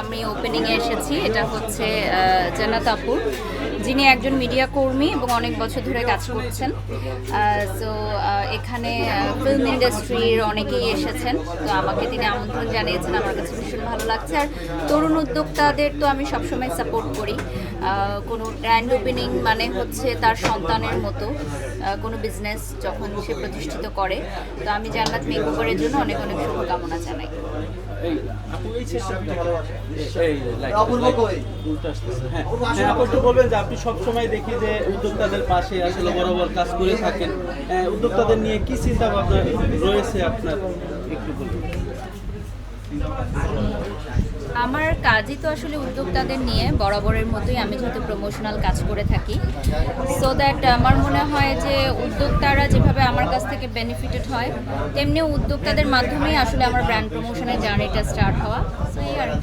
আমি ওপেনিংয়ে এসেছি, এটা হচ্ছে জান্নাত আপুর যিনি একজন মিডিয়া কর্মী এবং অনেক বছর ধরে কাজ করছেন। সো এখানে ফিল্ম ইন্ডাস্ট্রির অনেকেই এসেছেন। তো আমাকে তিনি আমন্ত্রণ জানিয়েছেন, আমার কাছে ভীষণ ভালো লাগছে। আর তরুণ উদ্যোক্তাদের তো আমি সবসময় সাপোর্ট করি। কোনো গ্র্যান্ড ওপেনিং মানে হচ্ছে তার সন্তানের মতো কোনো বিজনেস যখন সে প্রতিষ্ঠিত করে। তো আমি জান্নাত মেকওভারের জন্য অনেক অনেক শুভকামনা জানাই। হ্যাঁ হ্যাঁ আপু একটু বলবেন যে আপনি সবসময় দেখি যে উদ্যোক্তাদের পাশে আসলে বরাবর কাজ করে থাকেন। উদ্যোক্তাদের নিয়ে কি চিন্তা ভাবনা রয়েছে আপনার? একটু বলুন। আমার কাজই তো আসলে উদ্যোক্তাদের নিয়ে বরাবরের মতোই আমি যেহেতু প্রমোশনাল কাজ করে থাকি। সো দ্যাট আমার মনে হয় যে উদ্যোক্তারা যেভাবে আমার কাছ থেকে বেনিফিটেড হয় তেমনি উদ্যোক্তাদের মাধ্যমেই আসলে আমার ব্র্যান্ড প্রমোশনের জার্নিটা স্টার্ট হওয়া। সো এই আর কি।